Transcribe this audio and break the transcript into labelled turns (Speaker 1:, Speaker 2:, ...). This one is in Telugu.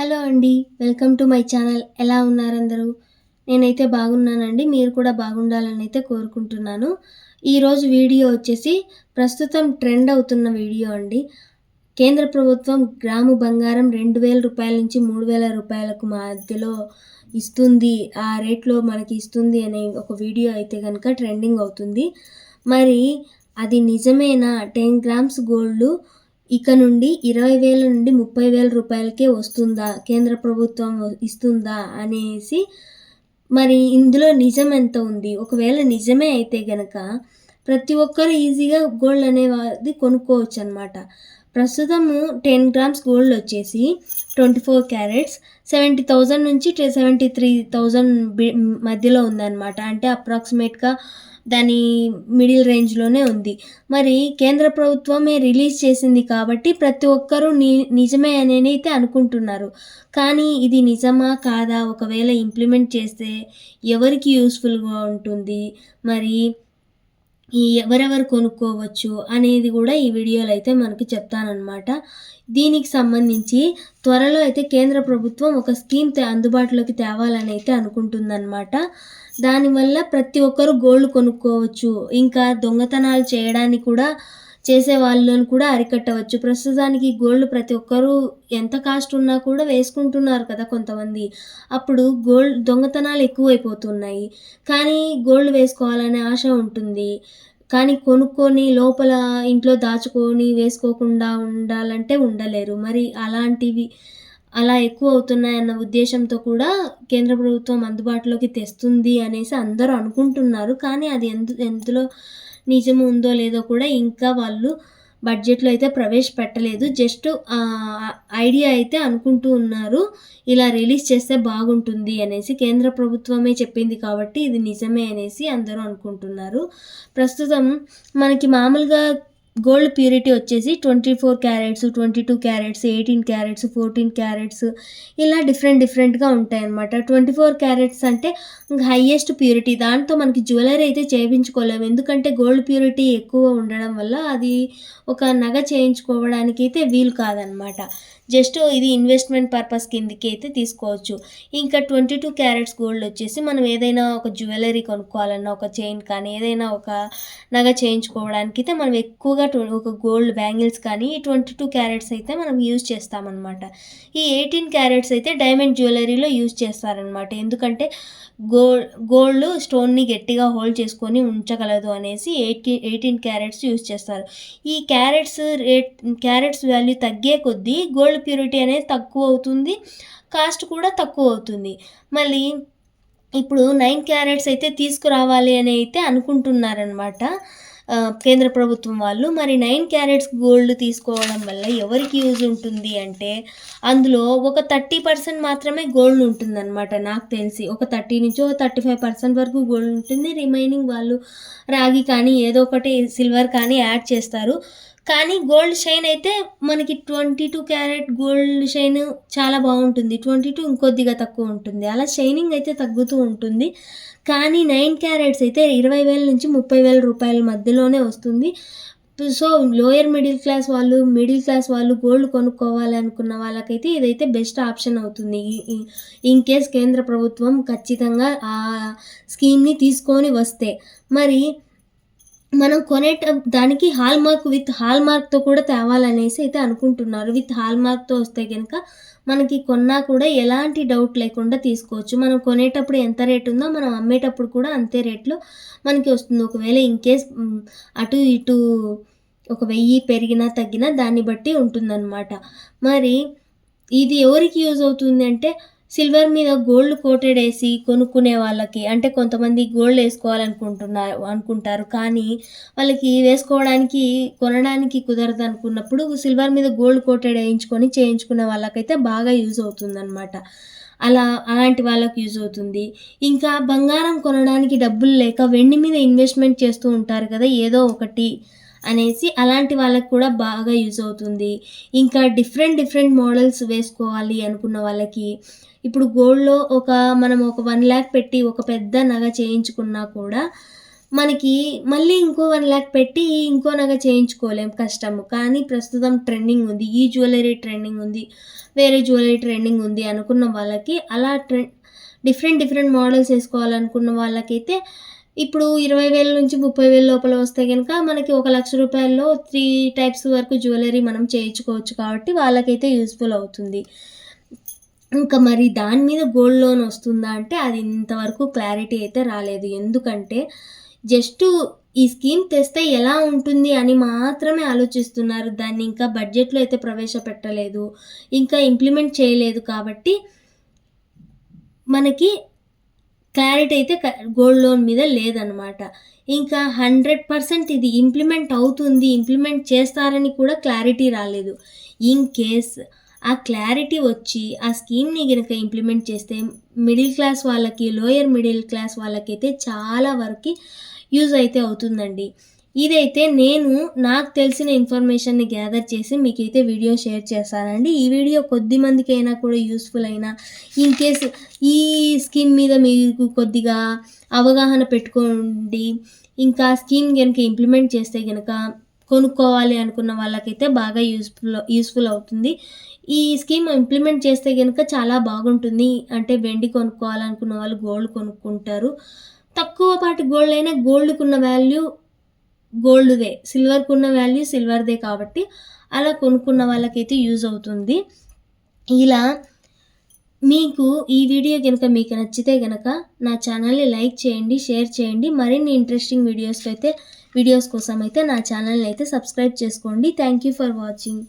Speaker 1: హలో అండి వెల్కమ్ టు మై ఛానల్. ఎలా ఉన్నారందరూ నేనైతే బాగున్నానండి మీరు కూడా బాగుండాలని అయితే కోరుకుంటున్నాను. ఈరోజు వీడియో వచ్చేసి ప్రస్తుతం ట్రెండ్ అవుతున్న వీడియో అండి. కేంద్ర ప్రభుత్వం గ్రాము బంగారం రెండు వేల రూపాయల నుంచి మూడు వేల రూపాయలకు మధ్యలో ఇస్తుంది. ఆ రేట్లో మనకి ఇస్తుంది అనే ఒక వీడియో అయితే కనుక ట్రెండింగ్ అవుతుంది. మరి అది నిజమేనా? టెన్ గ్రామ్స్ గోల్డ్ ఇక నుండి ఇరవై వేల నుండి ముప్పై వేల రూపాయలకే వస్తుందా? కేంద్ర ప్రభుత్వం ఇస్తుందా? అనేసి మరి ఇందులో నిజం ఎంత ఉంది? ఒకవేళ నిజమే అయితే గనక ప్రతి ఒక్కరు ఈజీగా గోల్డ్ అనేది కొనుక్కోవచ్చు అనమాట ప్రస్తుతము టెన్ గ్రామ్స్ గోల్డ్ వచ్చేసి twenty four carats seventy thousand నుంచి సెవెంటీ త్రీ థౌజండ్ మధ్యలో ఉందన్నమాట. అంటే అప్రాక్సిమేట్గా దాని మిడిల్ రేంజ్లోనే ఉంది. మరి కేంద్ర ప్రభుత్వమే రిలీజ్ చేసింది కాబట్టి ప్రతి ఒక్కరూ ని నిజమే అనేనైతే అనుకుంటున్నారు. కానీ ఇది నిజమా కాదా? ఒకవేళ ఇంప్లిమెంట్ చేస్తే ఎవరికి యూస్ఫుల్గా ఉంటుంది? మరి ఈ ఎవరెవరు కొనుక్కోవచ్చు అనేది కూడా ఈ వీడియోలో అయితే మనకి చెప్తానమాట దీనికి సంబంధించి త్వరలో అయితే కేంద్ర ప్రభుత్వం ఒక స్కీమ్ అందుబాటులోకి తేవాలని అయితే అనుకుంటుందన్నమాట. దానివల్ల ప్రతి ఒక్కరు గోల్డ్ కొనుక్కోవచ్చు. ఇంకా దొంగతనాలు చేయడానికి కూడా చేసే వాళ్ళని కూడా అరికట్టవచ్చు. ప్రస్తుతానికి గోల్డ్ ప్రతి ఒక్కరూ ఎంత కాస్ట్ ఉన్నా కూడా వేసుకుంటున్నారు కదా కొంతమంది. అప్పుడు గోల్డ్ దొంగతనాలు ఎక్కువైపోతున్నాయి. కానీ గోల్డ్ వేసుకోవాలనే ఆశ ఉంటుంది. కానీ కొనుక్కొని లోపల ఇంట్లో దాచుకొని వేసుకోకుండా ఉండాలంటే ఉండలేరు. మరి అలాంటివి అలా ఎక్కువ అవుతున్నాయన్న ఉద్దేశంతో కూడా కేంద్ర ప్రభుత్వం అందుబాటులోకి తెస్తుంది అనేసి అందరూ అనుకుంటున్నారు. కానీ అది ఎందు ఎందులో నిజం ఉందో లేదో కూడా ఇంకా వాళ్ళు బడ్జెట్లో అయితే ప్రవేశపెట్టలేదు. జస్ట్ ఐడియా అయితే అనుకుంటూ ఉన్నారు ఇలా రిలీజ్ చేస్తే బాగుంటుంది అనేసి కేంద్ర ప్రభుత్వమే చెప్పింది కాబట్టి ఇది నిజమే అనేసి అందరూ అనుకుంటున్నారు. ప్రస్తుతం మనకి మామూలుగా గోల్డ్ ప్యూరిటీ వచ్చేసి twenty four carats twenty two carats eighteen carats fourteen carats ఇలా డిఫరెంట్ డిఫరెంట్గా ఉంటాయి అన్నమాట ట్వంటీ ఫోర్ క్యారెట్స్ అంటే హైయెస్ట్ ప్యూరిటీ. దాంతో మనకి జ్యువెలరీ అయితే చేయించుకోలేము. ఎందుకంటే గోల్డ్ ప్యూరిటీ ఎక్కువ ఉండడం వల్ల అది ఒక నగ చేయించుకోవడానికి అయితే వీలు కాదనమాట జస్ట్ ఇది ఇన్వెస్ట్మెంట్ పర్పస్ కిందకి అయితే తీసుకోవచ్చు. ఇంకా ట్వంటీ టూ క్యారెట్స్ గోల్డ్ వచ్చేసి మనం ఏదైనా ఒక జ్యువెలరీ కొనుక్కోవాలన్నా ఒక చైన్ కానీ ఏదైనా ఒక నగ చేయించుకోవడానికి అయితే మనం ఎక్కువగా ఒక గోల్డ్ బ్యాంగిల్స్ కానీ ఈ ట్వంటీ టూ క్యారెట్స్ అయితే మనం యూజ్ చేస్తామన్నమాట. ఈ ఎయిటీన్ క్యారెట్స్ అయితే డైమండ్ జ్యువెలరీలో యూజ్ చేస్తారనమాట ఎందుకంటే గోల్డ్ గోల్డ్ స్టోన్ని గట్టిగా హోల్డ్ చేసుకొని ఉంచగలదు అనేసి ఎయిటీ ఎయిటీన్ క్యారెట్స్ యూజ్ చేస్తారు. ఈ క్యారెట్స్ రేట్ క్యారెట్స్ వాల్యూ తగ్గే కొద్దీ గోల్డ్ ప్యూరిటీ అనేది తక్కువ అవుతుంది కాస్ట్ కూడా తక్కువ అవుతుంది. మళ్ళీ ఇప్పుడు నైన్ క్యారెట్స్ అయితే తీసుకురావాలి అని అయితే అనుకుంటున్నారనమాట కేంద్ర ప్రభుత్వం వాళ్ళు. మరి నైన్ క్యారెట్స్ గోల్డ్ తీసుకోవడం వల్ల ఎవరికి యూజ్ ఉంటుంది అంటే అందులో ఒక థర్టీ పర్సెంట్ మాత్రమే గోల్డ్ ఉంటుందన్నమాట నాకు తెలిసి. ఒక థర్టీ నుంచి ఒక థర్టీ ఫైవ్ పర్సెంట్ వరకు గోల్డ్ ఉంటుంది. రిమైనింగ్ వాళ్ళు రాగి కానీ ఏదో ఒకటి సిల్వర్ కానీ యాడ్ చేస్తారు. కానీ గోల్డ్ షైన్ అయితే మనకి twenty two carat gold shine చాలా బాగుంటుంది. ట్వంటీ టూ ఇంకొద్దిగా తక్కువ ఉంటుంది. అలా షైనింగ్ అయితే తగ్గుతూ ఉంటుంది. కానీ నైన్ క్యారెట్స్ అయితే ఇరవై వేల నుంచి ముప్పై వేల రూపాయల మధ్యలోనే వస్తుంది. సో లోయర్ మిడిల్ క్లాస్ వాళ్ళు మిడిల్ క్లాస్ వాళ్ళు గోల్డ్ కొనుక్కోవాలి అనుకున్న వాళ్ళకైతే ఇదైతే బెస్ట్ ఆప్షన్ అవుతుంది. ఇన్ కేస్ కేంద్ర ప్రభుత్వం ఖచ్చితంగా ఆ స్కీమ్ని తీసుకొని వస్తే. మరి మనం కొనే దానికి హాల్ మార్క్ విత్ హాల్ మార్క్తో కూడా తేవాలనేసి అయితే అనుకుంటున్నారు. విత్ హాల్ మార్క్తో వస్తే కనుక మనకి కొన్నా కూడా ఎలాంటి డౌట్ లేకుండా తీసుకోవచ్చు. మనం కొనేటప్పుడు ఎంత రేట్ ఉందో మనం అమ్మేటప్పుడు కూడా అంతే రేట్లో మనకి వస్తుంది. ఒకవేళ ఇన్ కేస్ అటు ఇటు ఒక వెయ్యి పెరిగినా తగ్గినా దాన్ని బట్టి ఉంటుందన్నమాట. మరి ఇది ఎవరికి యూజ్ అవుతుంది అంటే సిల్వర్ మీద గోల్డ్ కోటెడ్ వేసి కొనుక్కునే వాళ్ళకి అంటే కొంతమంది గోల్డ్ వేసుకోవాలనుకుంటున్నారు అనుకుంటారు. కానీ వాళ్ళకి వేసుకోవడానికి కొనడానికి కుదరదు అనుకున్నప్పుడు సిల్వర్ మీద గోల్డ్ కోటెడ్ వేయించుకొని చేయించుకునే వాళ్ళకైతే బాగా యూజ్ అవుతుందన్నమాట. అలా అలాంటి వాళ్ళకి యూజ్ అవుతుంది. ఇంకా బంగారం కొనడానికి డబ్బులు లేక వెండి మీద ఇన్వెస్ట్మెంట్ చేస్తూ ఉంటారు కదా ఏదో ఒకటి. అనేసి అలాంటి వాళ్ళకి కూడా బాగా యూజ్ అవుతుంది ఇంకా డిఫరెంట్ డిఫరెంట్ మోడల్స్ వేసుకోవాలి అనుకున్న వాళ్ళకి ఇప్పుడు గోల్డ్లో ఒక మనం ఒక వన్ ల్యాక్ పెట్టి ఒక పెద్ద నగ చేయించుకున్నా కూడా మనకి మళ్ళీ ఇంకో వన్ ల్యాక్ పెట్టి ఇంకో నగ చేయించుకోలేం కష్టము. కానీ ప్రస్తుతం ట్రెండింగ్ ఉంది. ఈ జ్యువెలరీ ట్రెండింగ్ ఉంది. వేరే జ్యువెలరీ ట్రెండింగ్ ఉంది అనుకున్న వాళ్ళకి అలా ట్రె డిఫరెంట్ డిఫరెంట్ మోడల్స్ వేసుకోవాలనుకున్న వాళ్ళకైతే ఇప్పుడు ఇరవై వేల నుంచి 30,000 లోపల వస్తే కనుక మనకి ఒక లక్ష రూపాయల్లో త్రీ టైప్స్ వరకు జ్యువెలరీ మనం చేయించుకోవచ్చు కాబట్టి వాళ్ళకైతే యూస్ఫుల్ అవుతుంది. ఇంకా మరి దాని మీద గోల్డ్ లోన్ వస్తుందా అంటే అది ఇంతవరకు క్లారిటీ అయితే రాలేదు. ఎందుకంటే జస్ట్ ఈ స్కీమ్ తెస్తే ఎలా ఉంటుంది అని మాత్రమే ఆలోచిస్తున్నారు. దాన్ని ఇంకా బడ్జెట్‌లో అయితే ప్రవేశపెట్టలేదు. ఇంకా ఇంప్లిమెంట్ చేయలేదు కాబట్టి మనకి క్లారిటీ అయితే గోల్డ్ లోన్ మీద లేదనమాట. ఇంకా 100% ఇది ఇంప్లిమెంట్ అవుతుంది. ఇంప్లిమెంట్ చేస్తారని కూడా క్లారిటీ రాలేదు. ఇన్ కేస్ ఆ క్లారిటీ వచ్చి ఆ స్కీమ్‌ని గనక ఇంప్లిమెంట్ చేస్తే మిడిల్ క్లాస్ వాళ్ళకి, లోయర్ మిడిల్ క్లాస్ వాళ్ళకైతే చాలా వరకు యూజ్ అయితే అవుతుందండి. ఇదైతే నేను నాకు తెలిసిన ఇన్ఫర్మేషన్‌ని గ్యాదర్ చేసి మీకైతే వీడియో షేర్ చేస్తానండి ఈ వీడియో కొద్ది మందికైనా కూడా యూస్ఫుల్ అయినా ఇన్ కేస్ ఈ స్కీమ్ మీద మీకు కొద్దిగా అవగాహన పెట్టుకోండి. ఇంకా స్కీమ్ కనుక ఇంప్లిమెంట్ చేస్తే కనుక కొనుక్కోవాలి అనుకున్న వాళ్ళకైతే బాగా యూస్ఫుల్ యూస్ఫుల్ అవుతుంది. ఈ స్కీమ్ ఇంప్లిమెంట్ చేస్తే కనుక చాలా బాగుంటుంది. అంటే వెండి కొనుక్కోవాలనుకున్న వాళ్ళు గోల్డ్ కొనుక్కుంటారు. తక్కువ పాటి గోల్డ్ అయినా గోల్డ్‌కున్న వాల్యూ గోల్డ్‌దే. సిల్వర్కు ఉన్న వాల్యూ సిల్వర్‌దే కాబట్టి అలా కొనుక్కున్న వాళ్ళకైతే యూజ్ అవుతుంది. ఇలా మీకు ఈ వీడియో కనుక మీకు నచ్చితే కనుక నా ఛానల్‌ని లైక్ చేయండి, షేర్ చేయండి. మరిన్ని ఇంట్రెస్టింగ్ వీడియోస్‌కైతే వీడియోస్ కోసం అయితే నా ఛానల్‌ని అయితే సబ్స్క్రైబ్ చేసుకోండి. Thank you for watching.